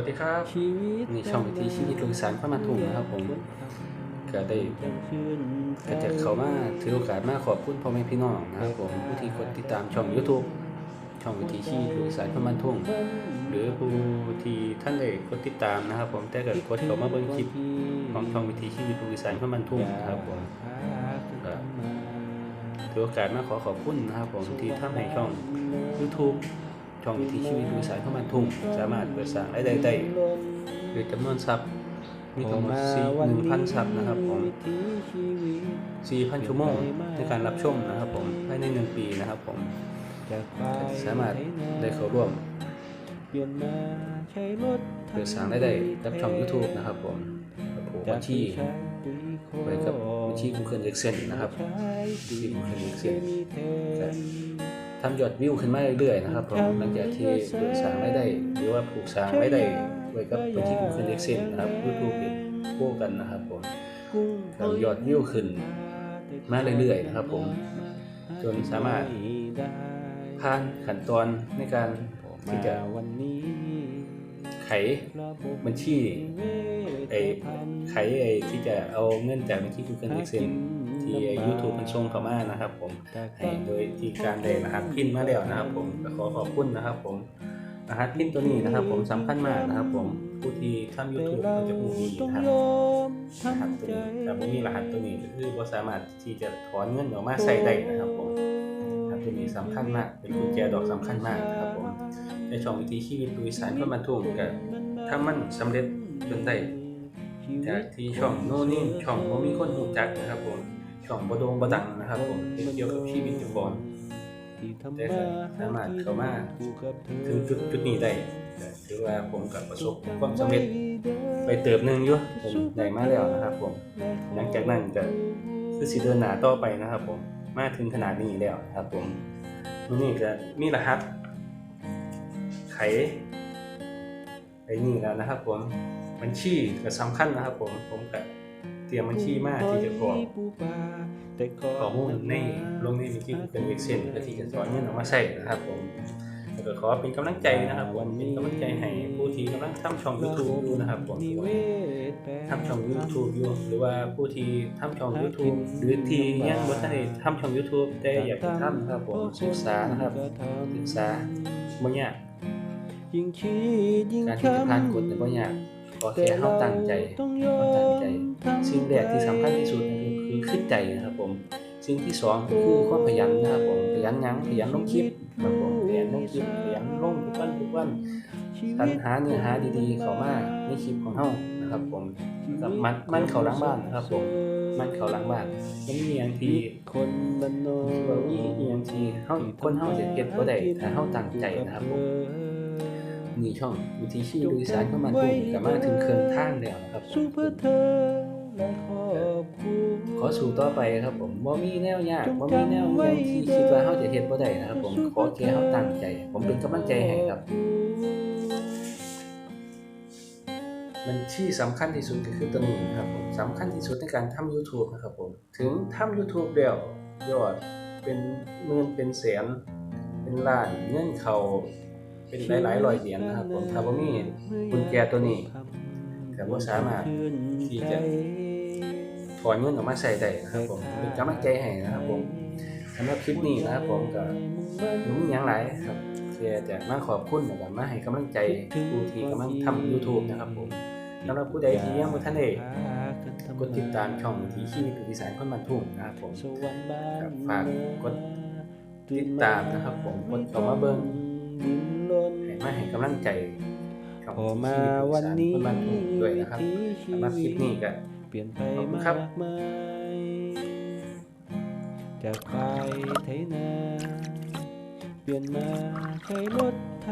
วัสดีครับชีวิตนี่ช่องวิถีชีวิตลูกอีสานพระมาทุ่งนะครับผมก็ได้ก็จะเข้ามาถือโอกาสมาขอบคุณพ่อแม่พี่น้องนะครับผมผู้ที่กดติดตามช่อง YouTube ช่องวิถีชีวิตลูกอีสานพระมันทุ่งหรือผู้ที่ท่านได้กดติดตามนะครับ ผมแต่ก็กดเข้ามาเบิ่งคลิปของช่องวิถีชีวิตลูกอีสานพระมันทุ่งนะครับผมก็ถือโอกาสมาขอขอบคุณนะครับผมที่ทำให้ช่อง YouTube ช่องวิถีชีวิตลูกอีสานพระมันทุ่ง สามารถเปิดสร้างรายได้ได้โดยจำนวนทรัพย์มีทั้งหมด4 1,000ซับนะครับผม4,000ชั่วโมงในการรับชมนะครับผมภายใน1ปีนะครับผมก็สามารถได้เข้าร่วมเปลี่ยนมาใช้รถเปิดสร้างรายได้กับช่อง YouTube นะครับผมกับผมบัญชีไว้กับบัญชี Google Excel นะครับบัญชี Google Excel ก็ ทำยอดวิวขึ้นมาเรื่อยๆนะครับผมหลังจากที่เปิดสร้างรายได้ หรือว่าผูกสร้างรายได้ไว้กับบัญชี Google Excel นะครับ YouTube เป็นคู่กันนะครับผมก็ยอดวิวขึ้นมาเรื่อยๆนะครับผมจนสามารถผ่านขั้นตอนในการที่จะวันนี้ ไขบัญชีไอ้ไขไอ้ที่จะเอาเงินจากบัญชี Google Excel ที่ไอ้ YouTube มันส่งเข้ามานะครับผมให้โดยที่การได้รหัสพินมาแล้วนะครับ ผมขอขอบคุณนะครับ ผมรหัสพินตัวนี้นะครับ ผมสำคัญมากนะครับ ผมผู้ที่ทำ YouTube ก็จะผู้ดีนะครับรหัสตัวนี้แต่ไม่มีรหัสตัวนี้ก็คือบ่สามารถที่จะถอนเงินออกมาใช้ได้นะครับ ผมรหัสตัวนี้สำคัญมากเป็นกุญแจดอกสำคัญมากนะครับผม ในช่องวิถีชีวิตลุยสานคนบรรทุกก็ถ้ามันสำเร็จจนได้จากที่ช่องโน่นนี่ช่องบ่มีคนรู้จักนะครับผมช่องบ่โด่งบดังนะครับผมเป็นเกี่ยวกับชีวิตจ้าของแต่สามารถเข้ามาถึงจุดจุดนี้ได้ถือว่าผมก็ประสบความสำเร็จไปเติบหนึ่งอยู่ผมได้มาแล้วนะครับผมหลังจากนั้นก็คือสิเดินหนาต่อไปนะครับผมมาถึงขนาดนี้แล้วนะครับผมนี้ก็มีรหัส ไขไอ้นี่แล้วนะครับผมบัญชีก็สำคัญนะครับผมผมก็เตรียมบัญชีมาที่จะกรอกข้อมูลในลงในบัญชีเป็นเอ็กเซนเพื่อที่จะสอนเงินออกมาใช้นะครับผมแล้วก็ขอเป็นกำลังใจนะครับผมเป็นกำลังใจให้ผู้ที่กำลังทำช่อง YouTube อยู่นะครับผมทำช่อง YouTube อยู่หรือว่าผู้ที่ทำช่อง YouTube หรือที่ยังบ่ทันได้ทำช่อง YouTube แต่อยากจะทำนะครับผมศึกษานะครับศึกษาบ่ยาก ยิ่งคิดยิ่งการที่จะผ่านกฎเนี่ยบ่ยากขอแค่เฮาตั้งใจเฮาตั้งใจ สิ่งแรกที่สำคัญที่สุดนะครับคือขึ้นใจนะครับผม สิ่งที่สองก็คือความขยันนะครับผมขยันหยังขยันลงคลิปครับผมขยันลงคลิปขยันลงทุกวันทุกวันสรรหาเนื้อหาดีๆ เข้ามาในคลิปของเฮานะครับผมกับมันมันเข้าหลังบ้านนะครับผมมันเข้าหลังบ้านมันมีอย่างที่คนบ้านนอที่ว่ามีอหย่างที่เฮาคนเฮาจะเก็บบ่ได้ถ้าเฮาตั้งใจนะครับผม มีช่องวิธีชีวิตลูกอีสานเข้ามาทุ่งกับมาถึงเครื่องทางแล้วนะครับผมสู้เพื่อเธอและครอบครัวขอสู่ต่อไปครับผมบ่มีแนวยากบ่มีแนวเรื่องที่คิดว่าเฮาจะเฮ็ดบ่ได้นะครับ ผมขอแค่เฮาตั้งใจ ผมเป็นกำลังใจให้ครับ มันที่สำคัญที่สุดก็คือตัวนี้นะครับผมสำคัญที่สุดในการทำ YouTube นะครับผมถึงทำ YouTube แล้วยอดเป็นหมื่นเป็นแสนเป็นล้านเงินเข้า เป็นหลายๆร้อยเหรียญนะครับผมถ้าบ่มีกุญแจตัวนี้ก็บ่สามารถที่จะถอนเงินออกมาใส่ได้นะครับผมเป็นกำลังใจให้นะครับผมสำหรับคลิปนี้นะครับผมก็บ่มีหยังหลายครับแค่จะมาขอบคุณแล้วก็มาให้กำลังใจผู้ที่กำลังทำ YouTube นะครับผมสำหรับผู้ใดที่ยังบ่ทันได้กดติดตามช่องวิถีชีวิตอีสานคนบ้านทุ่งนะครับผมครับฝากกดติดตามนะครับผมกดเข้ามาเบิ่งดินล้น ให้มาให้กำลังใจช่องพอวิถีมาชีวิตอีวันสานนี้คนบ้านทุ่งด้วยนะครับสำหรับคลิปนี้ก็เปลี่ยนไปขอบคุณมาครับกมายจากไปไถนา เปลี่ยนมาใช้รถไถ